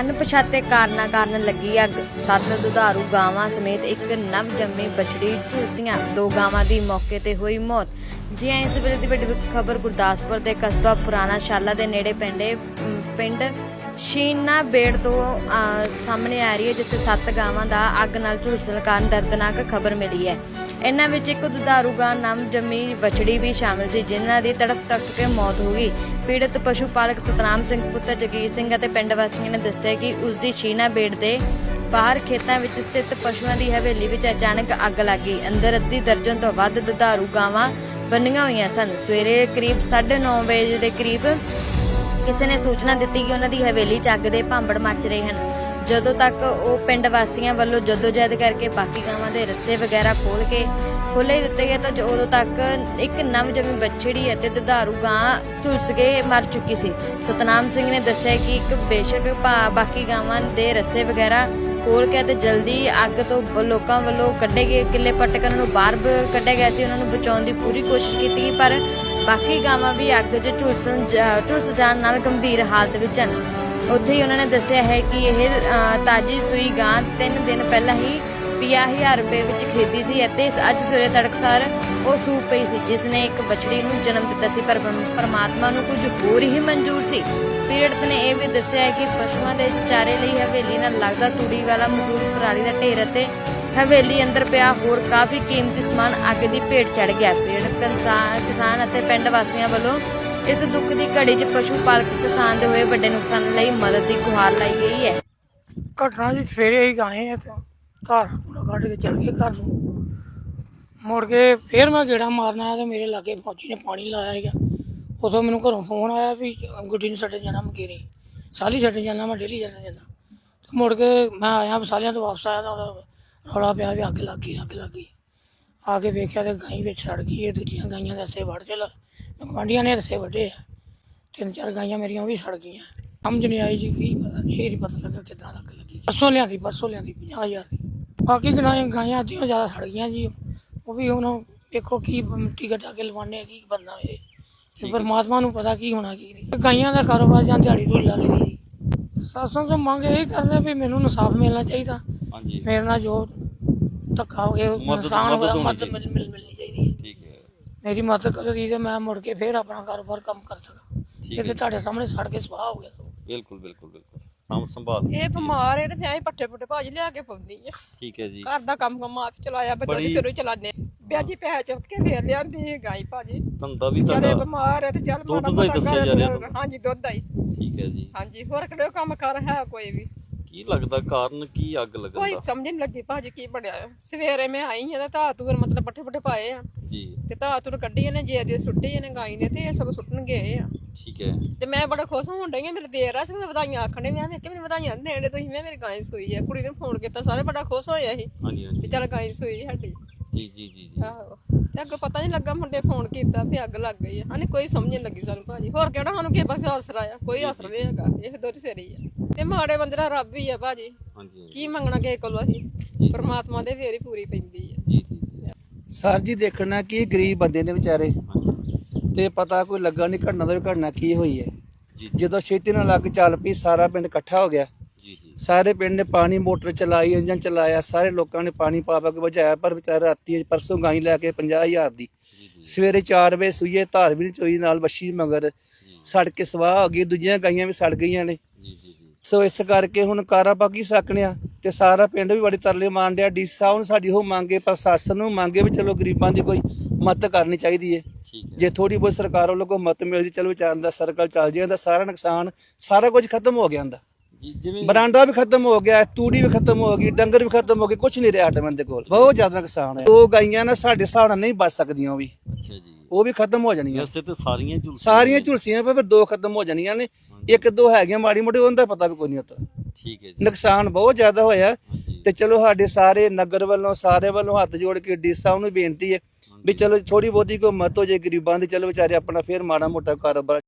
ਅਣਪਛਾਤੇ ਕਾਰਨਾਂ ਕਾਰਨ ਲੱਗੀ ਅੱਗ। ਸੱਤ ਦੁਧਾਰੂ ਗਾਵਾਂ ਸਮੇਤ ਇੱਕ ਨਵ ਜੰਮੀ ਬਛੜੀ ਝੁਲਸੀਆਂ। ਦੋ ਗਾਵਾਂ ਦੀ ਮੌਕੇ ਤੇ ਹੋਈ ਮੌਤ। ਜੀ ਹਾਂ, ਇਸ ਵੇਲੇ ਦੀ ਵੱਡੀ ਖਬਰ ਗੁਰਦਾਸਪੁਰ ਦੇ ਕਸਬਾ ਪੁਰਾਣਾ ਸ਼ਾਲਾ ਦੇ ਨੇੜੇ ਪੈਂਦੇ ਪਿੰਡ ਸ਼ੀਨਾ ਬੇੜ ਤੋਂ ਅਹ, ਸਾਹਮਣੇ ਆ ਰਹੀ ਹੈ ਜਿੱਥੇ ਸੱਤ ਗਾਵਾਂ ਦਾ ਅੱਗ ਨਾਲ ਝੁਲਸਣ ਕਾਰਨ ਦਰਦਨਾਕ ਖਬਰ ਮਿਲੀ ਹੈ। ਇਹਨਾਂ ਵਿੱਚ ਇੱਕ ਦੁਧਾਰੂ ਗਾਂ ਨਾਮ ਜੰਮੀ ਬਛੜੀ ਵੀ ਸ਼ਾਮਲ ਸੀ, ਜਿਨ੍ਹਾਂ ਦੀ ਤੜਫ ਤੜਫ ਕੇ ਮੌਤ ਹੋ ਗਈ। ਪੀੜਤ ਪਸ਼ੂ ਪਾਲਕ ਸਤਨਾਮ ਸਿੰਘ ਪੁੱਤਰ ਜਗੀਰ ਸਿੰਘ ਅਤੇ ਪਿੰਡ ਵਾਸੀਆਂ ਨੇ ਦੱਸਿਆ ਕਿ ਉਸ ਦੀ ਸ਼ੀਨਾ ਬੇੜ ਦੇ ਬਾਹਰ ਖੇਤਾਂ ਵਿੱਚ ਸਥਿਤ ਪਸ਼ੂਆਂ ਦੀ ਹਵੇਲੀ ਵਿੱਚ ਅਚਾਨਕ ਅੱਗ ਲੱਗ ਗਈ। ਅੰਦਰ ਅੱਧੀ ਦਰਜਨ ਤੋਂ ਵੱਧ ਦੁਧਾਰੂ ਗਾਵਾਂ ਬੰਨੀਆਂ ਹੋਈਆਂ ਸਨ। ਸਵੇਰੇ ਕਰੀਬ 9:30 ਵਜੇ ਦੇ ਕਰੀਬ ਕਿਸੇ ਨੇ ਸੂਚਨਾ ਦਿੱਤੀ ਕਿ ਉਹਨਾਂ ਦੀ ਹਵੇਲੀ 'ਚ ਅੱਗ ਦੇ ਭਾਂਬੜ ਮੱਚ ਰਹੇ ਹਨ। ਜਦੋਂ ਤੱਕ ਉਹ ਪਿੰਡ ਵਾਸੀਆਂ ਵੱਲੋਂ ਜਦੋਜਹਿਦ ਕਰਕੇ ਬਾਕੀ ਗਾਵਾਂ ਦੇ ਰੱਸੇ ਵਗੈਰਾ ਖੋਲ ਕੇ ਖੋਲੇ ਦਿੱਤੇ ਗਏ, ਤਾਂ ਉਦੋਂ ਤੱਕ ਇੱਕ ਨਵਜੰਮੀ ਬੱਛੜੀ ਅਤੇ ਦੁਧਾਰੂ ਗਾਂ ਝੁਲਸ ਕੇ ਮਰ ਚੁੱਕੀ ਸੀ। ਸਤਨਾਮ ਸਿੰਘ ਨੇ ਦੱਸਿਆ ਕਿ ਇੱਕ ਬੇਸ਼ੱਕ ਬਾਕੀ ਗਾਵਾਂ ਦੇ ਰੱਸੇ ਵਗੈਰਾ ਖੋਲ ਕੇ ਤੇ ਜਲਦੀ ਅੱਗ ਤੋਂ ਲੋਕਾਂ ਵੱਲੋਂ ਕੱਢੇ ਗਏ ਕਿੱਲੇ ਪੱਟ ਨੂੰ ਬਾਹਰ ਕੱਢਿਆ ਗਿਆ ਸੀ। ਉਹਨਾਂ ਨੂੰ ਬਚਾਉਣ ਦੀ ਪੂਰੀ ਕੋਸ਼ਿਸ਼ ਕੀਤੀ, ਪਰ ਬਾਕੀ ਗਾਵਾਂ ਵੀ ਅੱਗ 'ਚ ਝੁਲਸਣ ਝੁਲਸ ਜਾਣ ਨਾਲ ਗੰਭੀਰ ਹਾਲਤ ਵਿੱਚ ਹਨ। ਉੱਥੇ ਹੀ ਉਹਨਾਂ ਨੇ ਦੱਸਿਆ ਹੈ ਕਿ ਇਹ ਤਾਜੀ ਸੂਈ ਗਾਂ 3 ਦਿਨ ਪਹਿਲਾਂ ਹੀ 50000 ਰੁਪਏ ਵਿੱਚ ਖਰੀਦੀ ਸੀ ਅਤੇ ਅੱਜ ਸਵੇਰੇ ਤੜਕਸਾਰ ਉਹ ਸੂਪ ਪਈ ਸੀ, ਜਿਸ ਨੇ ਇੱਕ ਬਛੜੀ ਨੂੰ ਜਨਮ ਦਿੱਤਾ ਸੀ, ਪਰ ਪਰਮਾਤਮਾ ਨੂੰ ਕੁਝ ਹੋਰ ਹੀ ਮਨਜ਼ੂਰ ਸੀ। ਪੀੜਤ ਨੇ ਇਹ ਵੀ ਦੱਸਿਆ ਹੈ ਕਿ ਪਸ਼ੂਆਂ ਦੇ ਚਾਰੇ ਲਈ ਹਵੇਲੀ ਨਾਲ ਲੱਗਦਾ ਤੂੜੀ ਵਾਲਾ ਮਜ਼ਦੂਰ ਪਰਾਲੀ ਦਾ ਢੇਰ ਅਤੇ ਹਵੇਲੀ ਅੰਦਰ ਪਿਆ ਹੋਰ ਕਾਫੀ ਕੀਮਤੀ ਸਮਾਨ ਅੱਗ ਦੀ ਭੇਟ ਚੜ ਗਿਆ। ਪੀੜਤ ਕਿਸਾਨ ਕਿਸਾਨ ਅਤੇ ਪਿੰਡ ਵਾਸੀਆਂ ਵੱਲੋਂ ਇਸ ਦੁੱਖ ਦੀ ਘੜੀ 'ਚ ਪਸ਼ੂ ਪਾਲਕ ਕਿਸਾਨ ਦੇ ਹੋਏ ਵੱਡੇ ਨੁਕਸਾਨ ਲਈ ਮਦਦ ਦੀ ਗੁਹਾਰ ਲਾਈ ਗਈ ਹੈ। ਘਟਨਾ ਜੀ ਸਵੇਰੇ ਹੀ ਗਾਏ ਆ ਤੇ ਧਾਰ ਪੂਰਾ ਕੱਢ ਕੇ ਚੱਲ ਗਏ ਘਰ ਨੂੰ। ਮੁੜ ਕੇ ਫੇਰ ਮੈਂ ਗੇੜਾ ਮਾਰਨਾ ਆਇਆ ਤੇ ਮੇਰੇ ਲਾਗੇ ਫੌਜੀ ਨੇ ਪਾਣੀ ਲਾਇਆ ਹੈਗਾ ਉਦੋਂ ਮੈਨੂੰ ਘਰੋਂ ਫੋਨ ਆਇਆ ਵੀ ਗੁੱਡੀ ਨੂੰ ਛੱਡਣ ਜਾਣਾ ਮਕੇਰੀ। ਸਾਲੀ ਛੱਡਣ ਜਾਣਾ, ਮੈਂ ਡੇਲੀ ਛੱਡਣ ਜਾਣਾ। ਤੇ ਮੁੜ ਕੇ ਮੈਂ ਆਇਆ ਸਾਲਿਆਂ ਤੋਂ ਵਾਪਸ ਆਇਆ ਤਾਂ ਰੌਲਾ ਪਿਆ ਵੀ ਅੱਗ ਲੱਗ ਗਈ, ਅੱਗ ਲੱਗ ਗਈ। ਆ ਕੇ ਵੇਖਿਆ ਤੇ ਗਾਈ ਵਿੱਚ ਸੜ ਗਈ, ਇਹ ਦੂਜੀਆਂ ਗਾਈਆਂ ਦੇ ਰਸੇ ਵੜ ਚਲਾ। ਗੁਆਂਢੀਆਂ ਨੇ ਰਸੇ ਵੱਡੇ ਆ। ਤਿੰਨ ਚਾਰ ਗਾਈਆਂ ਮੇਰੀਆਂ ਉਹ ਵੀ ਸੜ ਗਈਆਂ। ਸਮਝ ਨਹੀਂ ਆਈ ਜੀ ਕੀ ਪਤਾ ਨਹੀਂ ਇਹ ਨਹੀਂ ਪਤਾ ਲੱਗਾ ਕਿੱਦਾਂ ਲੱਗ ਲੱਗੀ। ਪਰਸੋਂ ਲਿਆਂਦੀ ਪਰਸੋਂ ਲਿਆਂਦੀ 50000 ਦੀ। ਬਾਕੀ ਗਾਈਆਂ ਗਾਈਆਂ ਅੱਧੀਆਂ ਜ਼ਿਆਦਾ ਸੜ ਗਈਆਂ ਜੀ। ਉਹ ਵੀ ਹੁਣ ਵੇਖੋ ਕੀ ਮਿੱਟੀ ਘਟਾ ਕੇ ਲਵਾਣੇ ਆ, ਕੀ ਬਣਨਾ ਇਹ। ਤੇ ਪਰਮਾਤਮਾ ਨੂੰ ਪਤਾ ਕੀ ਹੋਣਾ ਕੀ ਨਹੀਂ। ਗਾਈਆਂ ਦਾ ਕਾਰੋਬਾਰ ਜਾਂ ਦਿਹਾੜੀ ਤੋਂ ਲਾ ਲਈ ਸਾਸਾਂ ਤੋਂ ਮੰਗ ਇਹ ਕਰਦੇ ਵੀ ਮੈਨੂੰ ਇਨਸਾਫ ਮਿਲਣਾ ਚਾਹੀਦਾ। ਹਾਂਜੀ। ਮੇਰੇ ਨਾਲ ਜੋ ਧੱਕਾ ਹੋ ਗਿਆ ਨੁਕਸਾਨ ਹੋਇਆ ਮਦਦ ਮਿਲ- ਮਿਲਣੀ ਚਾਹੀਦੀ ਮੇਰੀ ਮਦਦ ਕਰੋ ਜੀ ਤੇ ਮੈਂ ਮੁੜ ਕੇ ਫੇਰ ਆਪਣਾ ਕਾਰੋਬਾਰ ਕੰਮ ਕਰ ਸਕਾਂ। ਠੀਕ ਇਹ ਤੇ ਤੁਹਾਡੇ ਸਾਹਮਣੇ ਸੜ ਕੇ ਸਵਾਹ ਹੋ ਗਿਆ। ਬਿਲਕੁਲ ਬਿਲਕੁਲ ਬਿਲਕੁਲ। ਸਾਂਭ ਸੰਭਾਲ ਇਹ ਬਿਮਾਰ ਹੈ ਤੇ ਫਿਰ ਅਸੀਂ ਪੱਠੇ ਪੁੱਠੇ ਭਾਜੀ ਲਿਆ ਕੇ ਪਾਉਂਦੀ ਆ ਠੀਕ ਹੈ ਜੀ। ਘਰ ਦਾ ਕੰਮ ਕੰਮ ਆਪ ਚਲਾਇਆ ਬੱਚੇ ਬੜੀ- ਸਿਰੋਂ ਚਲਾਨੇ ਵਿਆਜੀ ਪੈਸੇ ਚੁੱਕ ਕੇ ਫੇਰ ਲਿਆਂਦੀ ਹੈ ਗਾਈ ਭਾਜੀ ਧੰਦਾ ਵੀ ਚਲੇ ਤੁਹਾਡਾ ਬਿਮਾਰ ਹੈ ਤੇ ਚੱਲ ਦੁੱਧ ਦਾ ਹੀ ਮੋਟਾ ਦੱਸਿਆ ਘਰ ਜਾ ਰਿਹਾ ਦਾ- ਤੁਹਾਨੂੰ। ਹਾਂਜੀ ਦੁੱਧ ਦਾ ਹੀ। ਠੀਕ ਹੈ ਜੀ। ਹਾਂਜੀ ਹੋਰ ਕਿਹੜੇ ਕੰਮ ਕਰ ਹੈ ਕੋਈ ਵੀ। ਕੀ ਲੱਗਦਾ ਕਾਰਨ ਕੀ ਅੱਗ ਲੱਗਣ ਕੋਈ ਸਮਝ ਨਹੀਂ ਲੱਗੀ ਭਾਜੀ ਕੀ ਬਣਿਆ ਸਵੇਰੇ ਮੈਂ ਆਈ ਹਾਂ ਤਾਂ ਧਾਤੂਰ ਮਤਲਬ ਪੱਠੇ ਪੁੱਠੇ ਪਾਏ ਆ। ਜੀ। ਤੇ ਧਾਤੂਰ ਕੱਢੀ ਇਹਨੇ ਜੇ ਦੇ ਸੁੱਟੇ ਇਹਨੇ ਗਾਈ ਦੇ ਤੇ ਇਹ ਸਭ ਸੁੱਟਣ ਗਏ ਆ। ਠੀਕ ਹੈ। ਤੇ ਮੈਂ ਬੜਾ ਖੁਸ਼ ਹੋਣ ਡਈ ਆ ਮੇਰੇ ਦੇਰ ਆ ਸੀ ਮੈਂ ਵਧਾਈਆਂ ਆਖਣੇ ਮੈਂ ਵੇਖ ਕੇ ਮੈਨੂੰ ਵਧਾਈਆਂ ਨੀ ਦੇਣ ਦੇ ਤੁਸੀਂ ਮੈਂ ਮੇਰੀ ਗਾਈ ਸੂਈ ਆ। ਕੁੜੀ ਨੂੰ ਫੋਨ ਕੀਤਾ ਸਾਰੇ ਬੜਾ ਖੁਸ਼ ਹੋਏ ਸੀ ਹਾਂਜੀ ਵੀ ਹਾਂਜੀ ਚੱਲ ਗਾਈ ਸੂਈ ਸਾਡੀ। ਜੀ ਜੀ ਜੀ ਜੀ। ਆਹੋ। ਤੇ ਅੱਗੇ ਪਤਾ ਨਹੀਂ ਲੱਗਾ ਮੁੰਡੇ ਫੋਨ ਕੀਤਾ ਵੀ ਅੱਗ ਲੱਗ ਗਈ ਆ। ਕੋਈ ਸਮਝ ਨਹੀਂ ਲੱਗੀ ਸਾਨੂੰ ਭਾਜੀ। ਹੋਰ ਕਿਹੜਾ ਸਾਨੂੰ ਕਿਸੇ ਪਾਸੇ ਆਸਰਾ ਆ ਕੋਈ ਆਸਰਾ ਨਹੀਂ ਹੈਗਾ ਇਹ ਦੋ ਸਿਰੀ ਆ। ਤੇ ਮਾੜੇ ਬੰਦੇ ਦਾ ਰੱਬ ਹੀ ਆ ਭਾਜੀ। ਹਾਂਜੀ। ਕੀ ਮੰਗਣਾ ਕਿਸੇ ਕੋਲੋਂ ਅਸੀਂ? ਪਰਮਾਤਮਾ ਦੇ ਫੇਰ ਹੀ ਪੂਰੀ ਪੈਂਦੀ ਆ। ਜੀ ਜੀ ਜੀ। ਸਰ ਜੀ ਦੇਖਣਾ ਕਿ ਗਰੀਬ ਬੰਦੇ ਨੇ ਵਿਚਾਰੇ। ਤੇ ਪਤਾ ਕੋਈ ਲੱਗਾ ਨਹੀਂ ਘਟਨਾ ਦਾ ਵੀ ਘਟਨਾ ਕੀ ਹੋਈ ਹੈ। ਜੀ ਜਦੋਂ ਛੇਤੀ ਨਾਲ ਲੱਗ ਚੱਲ ਪਈ ਸਾਰਾ ਪਿੰਡ ਇਕੱਠਾ ਹੋ ਗਿਆ। ਜੀ ਜੀ। ਸਾਰੇ ਪਿੰਡ ਨੇ ਪਾਣੀ ਮੋਟਰ ਚਲਾਈ ਇੰਜਨ ਚਲਾਇਆ ਸਾਰੇ ਲੋਕਾਂ ਨੇ ਪਾਣੀ ਪਾ ਪਾ ਕੇ ਬੁਝਾਇਆ ਪਰ ਵਿਚਾਰੇ ਰਾਤੀ ਪਰਸੋਂ ਗਾਈ ਲੈ ਕੇ 50000 ਦੀ। ਜੀ ਜੀ। ਸਵੇਰੇ 4 ਵਜੇ ਸੂਈਏ ਧਾਰ ਵੀ ਨਹੀਂ ਚੋਈ ਨਾਲ ਵੱਛੀ ਮਗਰ। ਸੜ ਕੇ ਸਵਾਹ ਹੋ ਗਈ ਦੂਜੀਆਂ ਗਾਈਆਂ ਵੀ ਸੜ ਗਈਆਂ ਨੇ। ਜੀ ਜੀ ਜੀ। ਸੋ ਇਸ ਕਰਕੇ ਹੁਣ ਕਾਰਾ ਬਾਕੀ ਸਕਣਿਆ ਤੇ ਸਾਰਾ ਪਿੰਡ ਵੀ ਬੜੀ ਤਰਲੇ ਮਾਰਨ ਡਿਆ। ਡੀ ਸਾਹਿਬ ਨੂੰ ਸਾਡੀ ਉਹ ਮੰਗੇ ਪ੍ਰਸ਼ਾਸਨ ਨੂੰ ਮੰਗੇ ਵੀ ਚਲੋ ਗਰੀਬਾਂ ਦੀ ਕੋਈ ਮਦਦ ਕਰਨੀ ਚਾਹੀਦੀ ਹੈ। ਜੇ ਥੋੜੀ ਬਹੁਤ ਸਰਕਾਰ ਵੱਲੋਂ ਕੋਈ ਮਤ ਮਿਲਦੀ ਚਲੋ ਵਿਚਾਰਨ ਦਾ ਸਰਕਲ ਚੱਲ ਜਾਂਦਾ ਸਾਰਾ ਨੁਕਸਾਨ ਸਾਰਾ ਕੁਝ ਖਤਮ ਹੋ ਗਿਆ ਹੁੰਦਾ। ਜੀ ਜਿਵੇਂ ਬਰਾਂਡਾ ਵੀ ਖਤਮ ਹੋ ਗਿਆ ਤੂੜੀ ਵੀ ਖਤਮ ਹੋ ਗਈ ਡੰਗਰ ਵੀ ਖਤਮ ਹੋ ਗਏ ਕੁਝ ਨਹੀਂ ਰਿਹਾ ਸਾਡੇ ਬੰਦੇ ਕੋਲ। ਬਹੁਤ ਜ਼ਿਆਦਾ ਨੁਕਸਾਨ ਹੈ ਦੋ ਗਾਈਆਂ ਨਾ ਸਾਡੇ ਹਿਸਾਬ ਨਾਲ ਨਹੀਂ ਬਚ ਸਕਦੀਆਂ ਉਹ ਵੀ। ਅੱਛਾ ਜੀ। ਉਹ ਵੀ ਖਤਮ ਹੋ ਜਾਣੀਆਂ। ਵੈਸੇ ਤੇ ਸਾਰੀਆਂ ਝੁਲਸੀਆਂ ਸਾਰੀਆਂ ਝੁਲਸੀਆਂ ਪਰ ਦੋ ਖਤਮ ਹੋ ਜਾਣੀਆਂ ਨੇ। ਇੱਕ ਦੋ ਹੈਗੀਆਂ ਮਾੜੀ ਮੋਟੀ ਉਹਦਾ ਪਤਾ ਵੀ ਕੋਈ ਨਹੀਂ ਹੁੰਦਾ ਠੀਕ ਹੈ ਜੀ। ਨੁਕਸਾਨ ਬਹੁਤ ਜ਼ਿਆਦਾ ਹੋਇਆ। ਤੇ ਚਲੋ ਸਾਡੇ ਸਾਰੇ ਨਗਰ ਵੱਲੋਂ ਸਾਰੇ ਵੱਲੋਂ ਹੱਥ ਜੋੜ ਕੇ ਡੀ ਸਾਹਿਬ ਨੂੰ ਬੇਨਤੀ ਹੈ ਵੀ ਚਲੋ ਥੋੜੀ ਬਹੁਤੀ ਕੋਈ ਮਤ ਹੋ ਜੇ ਗਰੀਬਾਂ ਦੀ ਚਲੋ ਵਿਚਾਰੇ ਆਪਣਾ ਫੇਰ ਮਾੜਾ ਮੋਟਾ ਕਾਰੋਬਾਰ